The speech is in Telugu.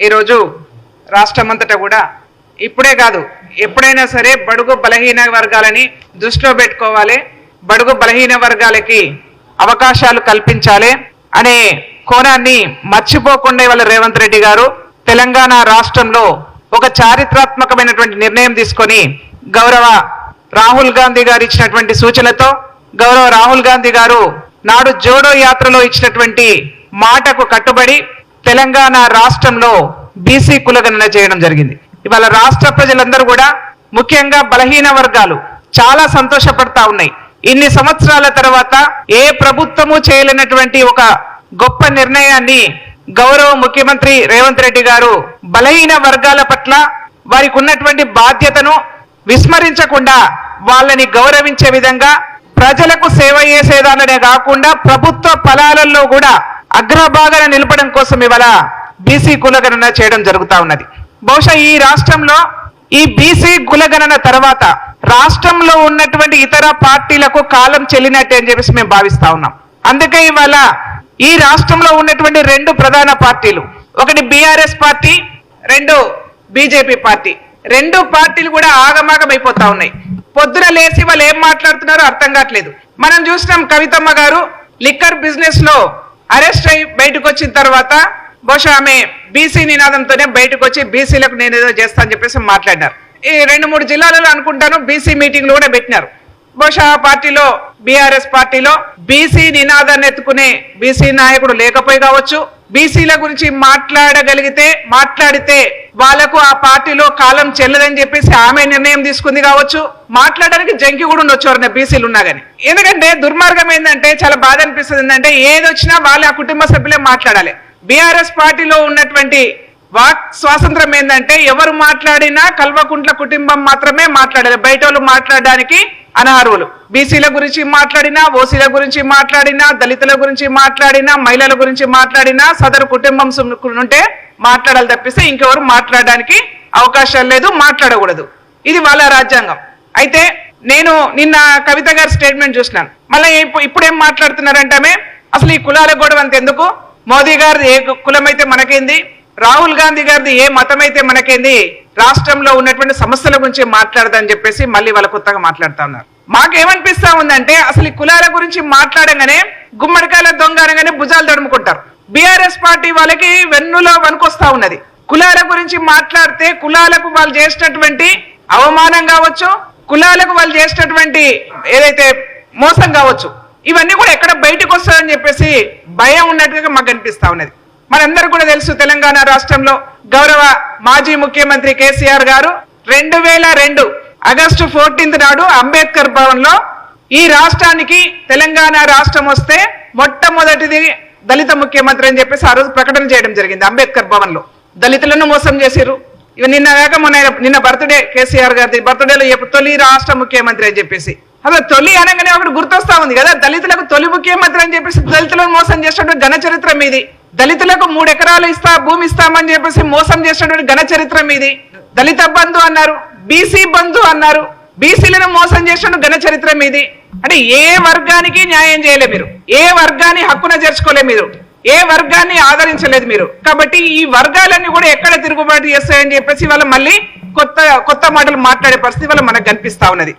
ఈరోజు రాష్ట్రమంతటా కూడా ఇప్పుడే కాదు ఎప్పుడైనా సరే బడుగు బలహీన వర్గాలని దృష్టిలో పెట్టుకోవాలి బడుగు బలహీన వర్గాలకి అవకాశాలు కల్పించాలి అనే కోణాన్ని మర్చిపోకుండా ఇవాళ రేవంత్ రెడ్డి గారు తెలంగాణ రాష్ట్రంలో ఒక చారిత్రాత్మకమైనటువంటి నిర్ణయం తీసుకొని గౌరవ రాహుల్ గాంధీ గారు ఇచ్చినటువంటి సూచనలతో గౌరవ రాహుల్ గాంధీ గారు నాడు జోడో యాత్రలో ఇచ్చినటువంటి మాటకు కట్టుబడి తెలంగాణ రాష్ట్రంలో బీసీ కులగణన చేయడం జరిగింది. ఇవాళ రాష్ట్ర ప్రజలందరూ కూడా ముఖ్యంగా బలహీన వర్గాలు చాలా సంతోషపడతా ఉన్నాయి. ఇన్ని సంవత్సరాల తర్వాత ఏ ప్రభుత్వము చేయలేనటువంటి ఒక గొప్ప నిర్ణయాన్ని గౌరవ ముఖ్యమంత్రి రేవంత్ రెడ్డి గారు బలహీన వర్గాల పట్ల వారికి ఉన్నటువంటి బాధ్యతను విస్మరించకుండా వాళ్ళని గౌరవించే విధంగా ప్రజలకు సేవ చేసేదాననే కాకుండా ప్రభుత్వ ఫలాలలో కూడా అగ్రభాగాన నిలపడం కోసం ఇవాళ బీసీ కులగణన చేయడం జరుగుతూ ఉన్నది. బహుశా ఈ రాష్ట్రంలో ఈ బీసీ కులగణన తర్వాత రాష్ట్రంలో ఉన్నటువంటి ఇతర పార్టీలకు కాలం చెల్లినట్టే అని చెప్పేసి మేము భావిస్తా ఉన్నాం. అందుకే ఇవాళ ఈ రాష్ట్రంలో ఉన్నటువంటి రెండు ప్రధాన పార్టీలు ఒకటి బీఆర్ఎస్ పార్టీ రెండు బీజేపీ పార్టీ. రెండు పార్టీలు కూడా ఆగమాగం అయిపోతా ఉన్నాయి. పొద్దున లేచి వాళ్ళు ఏం మాట్లాడుతున్నారో అర్థం కావట్లేదు. మనం చూసినాం కవితమ్మ గారు లిక్కర్ బిజినెస్లో అరెస్ట్ అయి బయటకు వచ్చిన తర్వాత బహుశా ఆమె బీసీ నినాదంతోనే బయటకు వచ్చి బీసీలకు నేను ఏదో చేస్తా అని చెప్పేసి మాట్లాడినారు. ఈ రెండు మూడు జిల్లాలలో అనుకుంటాను బీసీ మీటింగ్లు కూడా పెట్టినారు. బహుశా పార్టీలో బీఆర్ఎస్ పార్టీలో బీసీ నినాదాన్ని ఎత్తుకునే బీసీ నాయకుడు లేకపోయి కావచ్చు. బీసీల గురించి మాట్లాడగలిగితే మాట్లాడితే వాళ్ళకు ఆ పార్టీలో కాలం చెల్లదని చెప్పేసి ఆమె నిర్ణయం తీసుకుంది కావచ్చు. మాట్లాడడానికి జంకి కూడా ఉండొచ్చు ఎవరైనా బీసీలు ఉన్నా కానీ ఎందుకంటే దుర్మార్గం ఏంటంటే చాలా బాధ అనిపిస్తుంది ఏంటంటే ఏదొచ్చినా వాళ్ళ ఆ కుటుంబ సభ్యులే మాట్లాడాలి. బీఆర్ఎస్ పార్టీలో ఉన్నటువంటి వాక్ స్వాతంత్రం ఏంటంటే ఎవరు మాట్లాడినా కల్వకుంట్ల కుటుంబం మాత్రమే మాట్లాడాలి. బయట వాళ్ళు మాట్లాడడానికి అనర్హులు. బీసీల గురించి మాట్లాడినా ఓసీల గురించి మాట్లాడినా దళితుల గురించి మాట్లాడినా మహిళల గురించి మాట్లాడినా సదరు కుటుంబం ఉంటే మాట్లాడాలి తప్పిస్తే ఇంకెవరు మాట్లాడడానికి అవకాశాలు లేదు మాట్లాడకూడదు. ఇది వాళ్ళ రాజ్యాంగం. అయితే నేను నిన్న కవిత గారి స్టేట్మెంట్ చూసినాను. మళ్ళీ ఇప్పుడేం మాట్లాడుతున్నారంటే అసలు ఈ కులాల గొడవ ఎందుకు మోదీ గారిది ఏ కులమైతే మనకేంది? రాహుల్ గాంధీ గారిది ఏ మతం అయితే మనకేంది? రాష్ట్రంలో ఉన్నటువంటి సమస్యల గురించి మాట్లాడదని చెప్పేసి మళ్ళీ వాళ్ళ కొత్తగా మాట్లాడుతా ఉన్నారు. మాకేమనిపిస్తా ఉందంటే అసలు ఈ కులాల గురించి మాట్లాడగానే గుమ్మడికాయల దొంగ అనగానే భుజాలు తడుముకుంటారు. బీఆర్ఎస్ పార్టీ వాళ్ళకి వెన్నులో వనుకొస్తా ఉన్నది. కులాల గురించి మాట్లాడితే కులాలకు వాళ్ళు చేసినటువంటి అవమానం కావచ్చు కులాలకు వాళ్ళు చేసినటువంటి ఏదైతే మోసం కావచ్చు ఇవన్నీ కూడా ఎక్కడ బయటకు వస్తాయని చెప్పేసి భయం ఉన్నట్టుగా మాకు అనిపిస్తా ఉన్నది. మనందరూ కూడా తెలుసు తెలంగాణ రాష్ట్రంలో గౌరవ మాజీ ముఖ్యమంత్రి కేసీఆర్ గారు రెండు వేల రెండు ఆగస్టు ఫోర్టీన్త్ నాడు అంబేద్కర్ భవన్లో ఈ రాష్ట్రానికి తెలంగాణ రాష్ట్రం వస్తే మొట్టమొదటిది దళిత ముఖ్యమంత్రి అని చెప్పేసి ఆ రోజు ప్రకటన చేయడం జరిగింది అంబేద్కర్ భవన్లో దళితులను మోసం చేసిర్రు. ఇవి నిన్న కాక మొన్న నిన్న బర్త్డే కేసీఆర్ గారి బర్త్డేలో చెప్పు తొలి రాష్ట్ర ముఖ్యమంత్రి అని చెప్పేసి. అసలు తొలి అనగానే ఒకటి గుర్తొస్తా ఉంది కదా దళితులకు తొలి ముఖ్యమంత్రి అని చెప్పేసి దళితులను మోసం చేసినటువంటి ఘన చరిత్ర మీది. దళితులకు మూడు ఎకరాలు ఇస్తా భూమి ఇస్తామని చెప్పేసి మోసం చేసినటువంటి ఘన చరిత్ర మీది. దళిత బంధు అన్నారు బీసీ బంధు అన్నారు. బీసీలను మోసం చేసిన ఘన చరిత్ర మీది. అంటే ఏ వర్గానికి న్యాయం చేయలే మీరు. ఏ వర్గాన్ని హక్కున చేర్చుకోలే మీరు. ఏ వర్గాన్ని ఆదరించలేదు మీరు. కాబట్టి ఈ వర్గాలన్నీ కూడా ఎక్కడ తిరుగుబాటు చేస్తాయని చెప్పేసి వాళ్ళ మళ్ళీ కొత్త కొత్త మాటలు మాట్లాడే పరిస్థితి వల్ల మనకు కనిపిస్తా ఉన్నది.